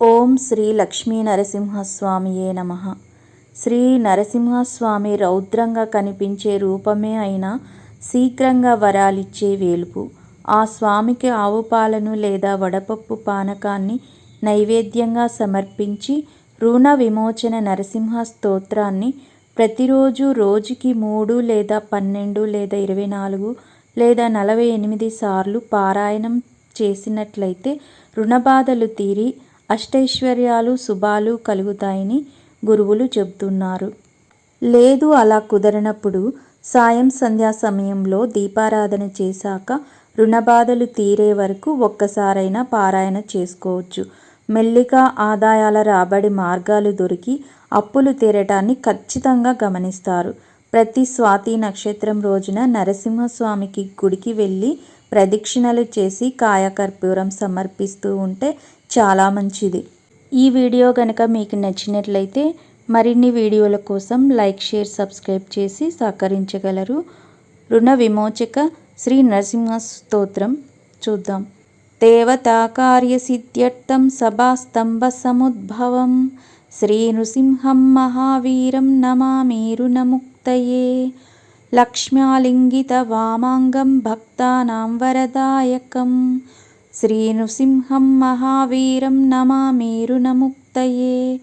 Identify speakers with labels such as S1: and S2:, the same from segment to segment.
S1: ఓం శ్రీ లక్ష్మీ నరసింహస్వామియే నమ. శ్రీ నరసింహస్వామి రౌద్రంగా కనిపించే రూపమే అయినా శీఘ్రంగా వరాలిచ్చే వేలుపు. ఆ స్వామికి ఆవు పాలను లేదా వడపప్పు పానకాన్ని నైవేద్యంగా సమర్పించి రుణ విమోచన నరసింహ స్తోత్రాన్ని ప్రతిరోజు రోజుకి మూడు లేదా పన్నెండు లేదా ఇరవై నాలుగు లేదా నలభై ఎనిమిది సార్లు పారాయణం చేసినట్లయితే రుణబాధలు తీరి అష్టైశ్వర్యాలు శుభాలు కలుగుతాయని గురువులు చెబుతున్నారు. లేదు అలా కుదరనప్పుడు సాయం సంధ్యా సమయంలో దీపారాధన చేశాక రుణబాధలు తీరే వరకు ఒక్కసారైనా పారాయణ చేసుకోవచ్చు. మెల్లిగా ఆదాయాల రాబడి మార్గాలు దొరికి అప్పులు తీరటాన్ని ఖచ్చితంగా గమనిస్తారు. ప్రతి స్వాతి నక్షత్రం రోజున నరసింహస్వామికి గుడికి వెళ్ళి ప్రదక్షిణలు చేసి కాయకర్పూరం సమర్పిస్తూ ఉంటే చాలా మంచిది. ఈ వీడియో కనుక మీకు నచ్చినట్లయితే మరిన్ని వీడియోల కోసం లైక్ షేర్ సబ్స్క్రైబ్ చేసి సహకరించగలరు. రుణ విమోచక శ్రీ నరసింహ స్తోత్రం చూద్దాం. దేవతా కార్యసిద్ధ్యర్థం సభాస్తంభ సముద్భవం. శ్రీ నృసింహం మహావీరం నమామి నముక్తయే లక్ష్మ్యాలింగిత వామాంగం భక్తానాం వరదాయకం. శ్రీనృసింహం మహావీరం నమామేరునముక్తయే.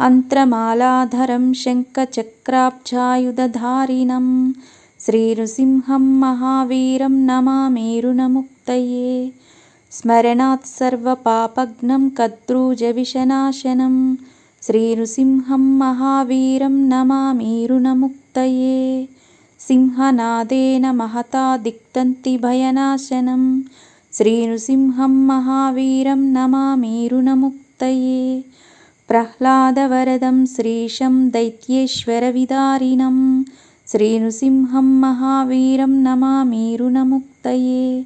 S1: అంత్రమాలాధరం శంఖచక్రాబ్జాయుధారిణం శ్రీనృసింహం మహావీరం నమామేరునముక్తయే. స్మరణాత్ సర్వపాపఘ్నం కద్రూజవిషనాశనం శ్రీనృసింహం మహావీరం నమామేరునముక్తయే. సింహనాదేన మహతా దిక్తంతి భయనాశనం శ్రీనృసింహం మహావీరం నమామేరుణముక్తయే ప్రహ్లాదవరదం శ్రీశం దైత్యేశ్వరవిదారిణం. శ్రీనృసింహం మహావీరం నమామేరుణముక్తయే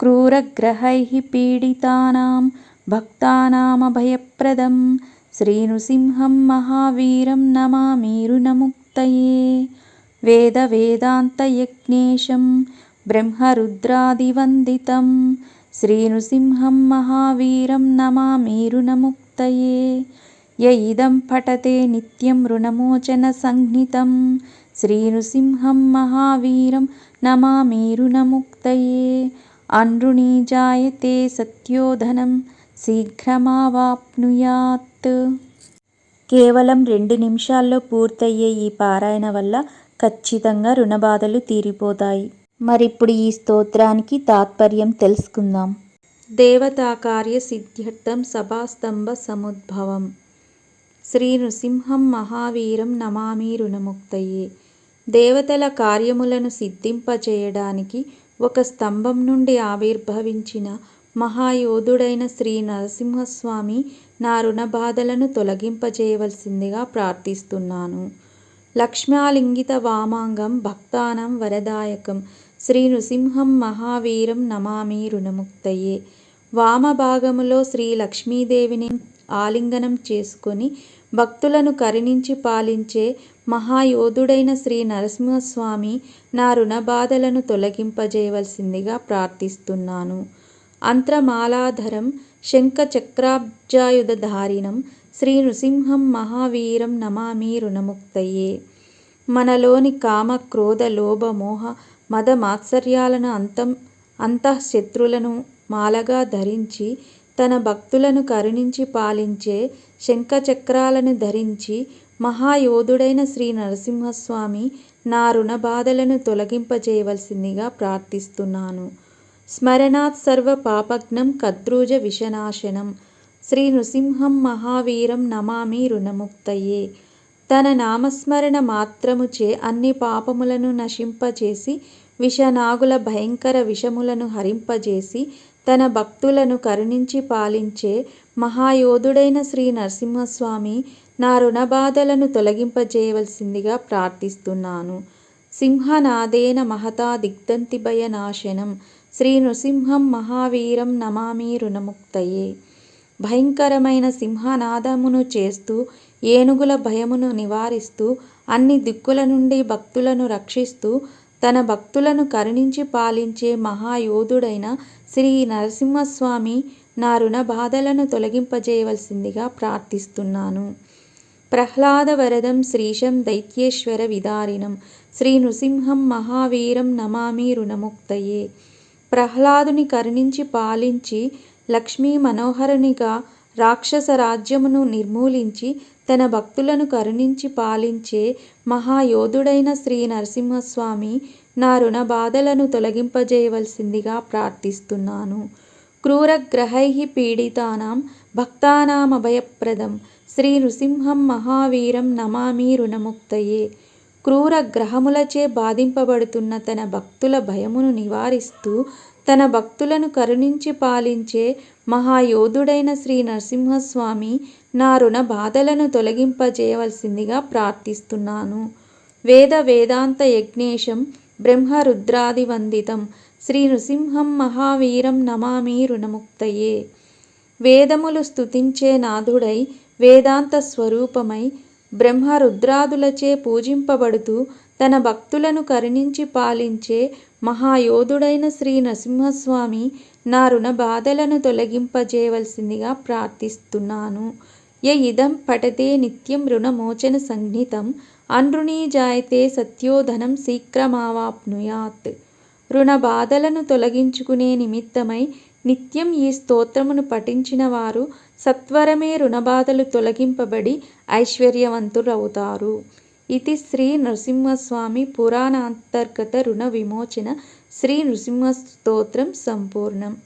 S1: క్రూరగ్రహైः పీడితానాं భక్తానామభయప్రదం. శ్రీనృసింహం మహావీరం నమామేరుణముక్తయే వేదవేదాन्तయజ్ఞేశं బ్రహ్మరుద్రాదివందితం. శ్రీనృసింహం మహావీరం నమామేరునముక్తయే య ఇదం పఠతే నిత్యం రుణమోచన సంహితం. శ్రీనృసింహం మహావీరం నమామేరునముక్తయే అనృణీ జాయతే సత్యోధనం శీఘ్రమావాప్నుయాత్. కేవలం రెండు నిమిషాల్లో పూర్తయ్యే ఈ పారాయణ వల్ల ఖచ్చితంగా రుణబాధలు తీరిపోతాయి. మరిప్పుడు ఈ స్తోత్రానికి తాత్పర్యం తెలుసుకుందాం. దేవతాకార్య సిద్ధ్యర్థం సభాస్తంభ సముద్భవం. శ్రీ నృసింహం మహావీరం నమామి రుణముక్తయే. దేవతల కార్యములను సిద్ధింపచేయడానికి ఒక స్తంభం నుండి ఆవిర్భవించిన మహాయోధుడైన శ్రీ నరసింహస్వామి నా రుణబాధలను తొలగింపజేయవలసిందిగా ప్రార్థిస్తున్నాను. లక్ష్మ్యాలింగిత వామాంగం భక్తానం వరదాయకం శ్రీ నృసింహం మహావీరం నమామి రుణముక్తయే. వామభాగములో శ్రీ లక్ష్మీదేవిని ఆలింగనం చేసుకొని భక్తులను కరుణించి పాలించే మహాయోధుడైన శ్రీ నరసింహస్వామి నా రుణబాధలను తొలగింపజేయవలసిందిగా ప్రార్థిస్తున్నాను. అంత్రమాలాధరం శంఖచక్రాబ్జాయుధధారిణం శ్రీ నృసింహం మహావీరం నమామి రుణముక్తయే. మనలోని కామ క్రోధ లోభ మోహ మద మాత్సర్యాలను అంతం అంతఃశత్రులను మాలగా ధరించి తన భక్తులను కరుణించి పాలించే శంఖచక్రాలను ధరించి మహాయోధుడైన శ్రీ నరసింహస్వామి నా రుణబాధలను తొలగింపజేయవలసిందిగా ప్రార్థిస్తున్నాను. స్మరణాత్ సర్వ పాపజ్ఞం కద్రూజ విషనాశనం. శ్రీ నృసింహం మహావీరం నమామి రుణముక్తయే. తన నామస్మరణ మాత్రముచే అన్ని పాపములను నశింపచేసి విషనాగుల భయంకర విషములను హరింపజేసి తన భక్తులను కరుణించి పాలించే మహాయోధుడైన శ్రీ నరసింహస్వామి నా రుణబాధలను తొలగింపజేయవలసిందిగా ప్రార్థిస్తున్నాను. సింహనాదేన మహతా దిగ్దంతి భయనాశనం శ్రీ నృసింహం మహావీరం నమామి రుణముక్తయే. భయంకరమైన సింహనాదమును చేస్తూ ఏనుగుల భయమును నివారిస్తూ అన్ని దిక్కుల నుండి భక్తులను రక్షిస్తూ తన భక్తులను కరుణించి పాలించే మహాయోధుడైన శ్రీ నరసింహస్వామి నా రుణ బాధలను తొలగింపజేయవలసిందిగా ప్రార్థిస్తున్నాను. ప్రహ్లాద వరదం శ్రీశం దైత్యేశ్వర విదారిణం శ్రీ నృసింహం మహావీరం నమామి రుణముక్తయే. ప్రహ్లాదుని కరుణించి పాలించి లక్ష్మీ మనోహరునిగా రాక్షస రాజ్యమును నిర్మూలించి తన భక్తులను కరుణించి పాలించే మహాయోధుడైన శ్రీ నరసింహస్వామి నా రుణ బాధలను తొలగింపజేయవలసిందిగా ప్రార్థిస్తున్నాను. క్రూరగ్రహై పీడితానాం భక్తానామభయప్రదం శ్రీ నృసింహం మహావీరం నమామి రుణముక్తయే. క్రూర గ్రహములచే బాధింపబడుతున్న తన భక్తుల భయమును నివారిస్తూ తన భక్తులను కరుణించి పాలించే మహాయోధుడైన శ్రీ నరసింహస్వామి నా రుణ బాధలను తొలగింపజేయవలసిందిగా ప్రార్థిస్తున్నాను. వేద వేదాంత యజ్ఞేశం బ్రహ్మరుద్రాదివందితం. శ్రీ నృసింహం మహావీరం నమామి రుణముక్తయే. వేదములు స్తుతించే నాథుడై వేదాంత స్వరూపమై బ్రహ్మరుద్రాదులచే పూజింపబడుతూ తన భక్తులను కరుణించి పాలించే మహాయోధుడైన శ్రీ నరసింహస్వామి నా రుణ బాధలను తొలగింపజేయవలసిందిగా ప్రార్థిస్తున్నాను. య ఇదం పఠతే నిత్యం రుణమోచన సంహితం అనృణీ జాయతే సత్యోధనం శీఘ్రమావాప్నుయాత్. రుణ బాధలను తొలగించుకునే నిమిత్తమై నిత్యం ఈ స్తోత్రమును పఠించిన వారు సత్వరమే రుణబాధలు తొలగింపబడి ఐశ్వర్యవంతులవుతారు. ఇది శ్రీ నృసింహస్వామి పురాణాంతర్గత రుణ విమోచన శ్రీ నృసింహ స్తోత్రం సంపూర్ణం.